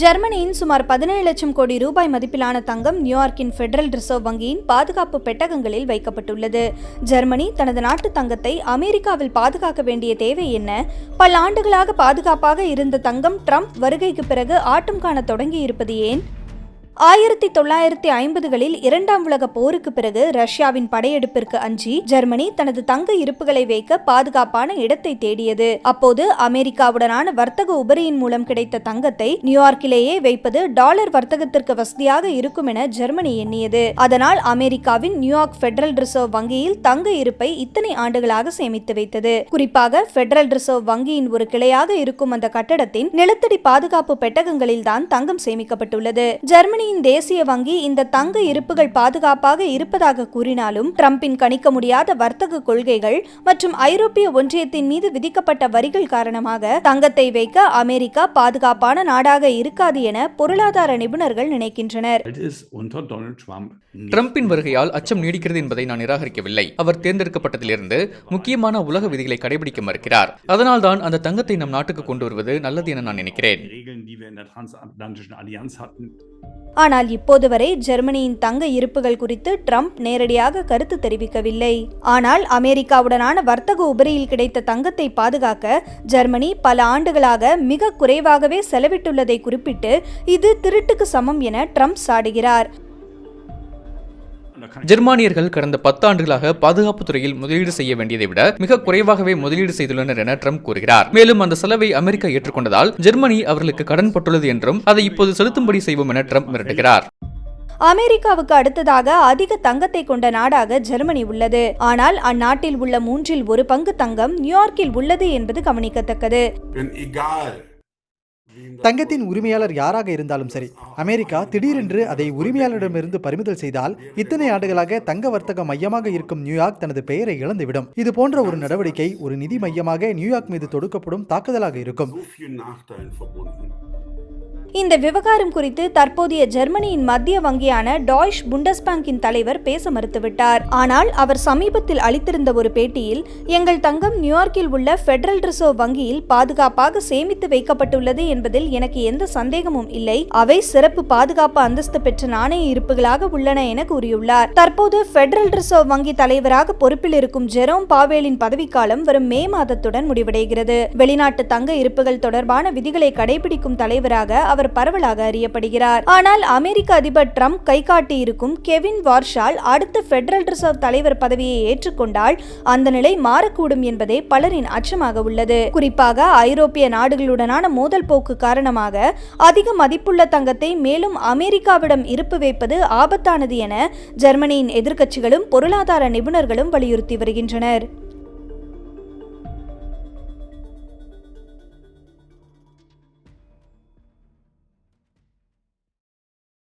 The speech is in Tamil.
ஜெர்மனியின் சுமார் பதினேழு லட்சம் கோடி ரூபாய் மதிப்பிலான தங்கம் நியூயார்க்கின் ஃபெடரல் ரிசர்வ் வங்கியின் பாதுகாப்பு பெட்டகங்களில் வைக்கப்பட்டுள்ளது. ஜெர்மனி தனது நாட்டு தங்கத்தை அமெரிக்காவில் பாதுகாக்க வேண்டிய தேவை என்ன? பல ஆண்டுகளாக பாதுகாப்பாக இருந்த தங்கம் ட்ரம்ப் வருகைக்கு பிறகு ஆட்டம் காண தொடங்கியிருப்பது ஏன்? ஆயிரத்தி தொள்ளாயிரத்தி ஐம்பதுகளில் இரண்டாம் உலக போருக்கு பிறகு ரஷ்யாவின் படையெடுப்பிற்கு அஞ்சி ஜெர்மனி தனது தங்க இருப்புகளை வைக்க பாதுகாப்பான இடத்தை தேடியது. அப்போது அமெரிக்காவுடனான வர்த்தக உபரியின் மூலம் கிடைத்த தங்கத்தை நியூயார்க்கிலேயே வைப்பது டாலர் வர்த்தகத்திற்கு வசதியாக இருக்கும் என ஜெர்மனி எண்ணியது. அதனால் அமெரிக்காவின் நியூயார்க் பெடரல் ரிசர்வ் வங்கியில் தங்க இருப்பை இத்தனை ஆண்டுகளாக சேமித்து வைத்தது. குறிப்பாக பெடரல் ரிசர்வ் வங்கியின் ஒரு கிளையாக இருக்கும் அந்த கட்டடத்தின் நிலத்தடி பாதுகாப்பு பெட்டகங்களில் தான் தங்கம் சேமிக்கப்பட்டுள்ளது. ஜெர்மனி ஜெர்மனியின் தேசிய வங்கி இந்த தங்க இருப்புகள் பாதுகாப்பாக இருப்பதாக கூறினாலும் ட்ரம்பின் கணிக்க முடியாத வர்த்தக கொள்கைகள் மற்றும் ஐரோப்பிய ஒன்றியத்தின் மீது விதிக்கப்பட்ட வரிகள் காரணமாக தங்கத்தை வைக்க அமெரிக்கா பாதுகாப்பான நாடாக இருக்காது என பொருளாதார நிபுணர்கள் நினைக்கின்றனர். ட்ரம்பின் வருகையால் அச்சம் நீடிக்கிறது என்பதை நான் நிராகரிக்கவில்லை. அவர் தேர்ந்தெடுக்கப்பட்டதிலிருந்து முக்கியமான உலக விதிகளை கடைபிடிக்க மறுக்கிறார். அதனால்தான் அந்த தங்கத்தை நம் நாட்டுக்கு கொண்டு வருவது நல்லது என நான் நினைக்கிறேன். Die wir in der transatlantischen Allianz hatten, ஆனால் இப்போது வரை ஜெர்மனியின் தங்க இருப்புகள் குறித்து ட்ரம்ப் நேரடியாக கருத்து தெரிவிக்கவில்லை. ஆனால் அமெரிக்காவுடனான வர்த்தக உபரியில் கிடைத்த தங்கத்தை பாதுகாக்க ஜெர்மனி பல ஆண்டுகளாக மிக குறைவாகவே செலவிட்டுள்ளதை குறிப்பிட்டு இது திருட்டுக்கு சமம் என ட்ரம்ப் சாடுகிறார். ஜெர்மானியர்கள் கடந்த பத்து ஆண்டுகளாக பாதுகாப்பு துறையில் முதலீடு செய்ய வேண்டியதை விட மிக குறைவாகவே முதலீடு செய்துள்ளனர் என ட்ரம்ப் கூறுகிறார். மேலும் அந்த செலவை அமெரிக்கா ஏற்றுக்கொண்டதால் ஜெர்மனி அவர்களுக்கு கடன் பட்டுள்ளது என்றும் அதை இப்போது செலுத்தும்படி செய்வோம் என ட்ரம்ப் மிரட்டுகிறார். அமெரிக்காவுக்கு அடுத்ததாக அதிக தங்கத்தை கொண்ட நாடாக ஜெர்மனி உள்ளது. ஆனால் அந்நாட்டில் உள்ள மூன்றில் ஒரு பங்கு தங்கம் நியூயார்க்கில் உள்ளது என்பது கவனிக்கத்தக்கது. தங்கத்தின் உரிமையாளர் யாராக இருந்தாலும் சரி அமெரிக்கா திடீரென்று அதை உரிமையாளரிடமிருந்து பறிமுதல் செய்தால் இத்தனை ஆண்டுகளாக தங்க வர்த்தக மையமாக இருக்கும் நியூயார்க் தனது பெயரை இழந்துவிடும். இது போன்ற ஒரு நடவடிக்கை ஒரு நிதி மையமாக நியூயார்க் மீது தொடுக்கப்படும் தாக்குதலாக இருக்கும். இந்த விவகாரம் குறித்து தற்போதைய ஜெர்மனியின் மத்திய வங்கியான டாய்ஷ் புண்டஸ்பேங்கின் தலைவர் பேச மறுத்துவிட்டார். ஆனால் அவர் சமீபத்தில் அளித்திருந்த ஒரு பேட்டியில் எங்கள் தங்கம் நியூயார்க்கில் உள்ள ஃபெடரல் ரிசர்வ் வங்கியில் பாதுகாப்பாக சேமித்து வைக்கப்பட்டுள்ளது என்பதில் எனக்கு எந்த சந்தேகமும் இல்லை. அவை சிறப்பு பாதுகாப்பு அந்தஸ்து பெற்ற நாணய இருப்புகளாக உள்ளன என கூறியுள்ளார். தற்போது ஃபெடரல் ரிசர்வ் வங்கி தலைவராக பொறுப்பில் இருக்கும் ஜெரோம் பாவேலின் பதவிக்காலம் வரும் மே மாதத்துடன் முடிவடைகிறது. வெளிநாட்டு தங்க இருப்புகள் தொடர்பான விதிகளை கடைபிடிக்கும் தலைவராக அவர் பரவலாக அறியப்படுகிறார். ஆனால் அமெரிக்க அதிபர் ட்ரம்ப் கை காட்டியிருக்கும் கெவின் வார்ஷால் அடுத்த ஃபெடரல் ரிசர்வ் தலைவர் பதவியை ஏற்றுக்கொண்டால் அந்த நிலை மாறக்கூடும் என்பதே பலரின் அச்சமாக உள்ளது. குறிப்பாக ஐரோப்பிய நாடுகளுடனான மோதல் போக்கு காரணமாக அதிக மதிப்புள்ள தங்கத்தை மேலும் அமெரிக்காவிடம் இருப்பு வைப்பது ஆபத்தானது என ஜெர்மனியின் எதிர்க்கட்சிகளும் பொருளாதார நிபுணர்களும் வலியுறுத்தி வருகின்றனர்.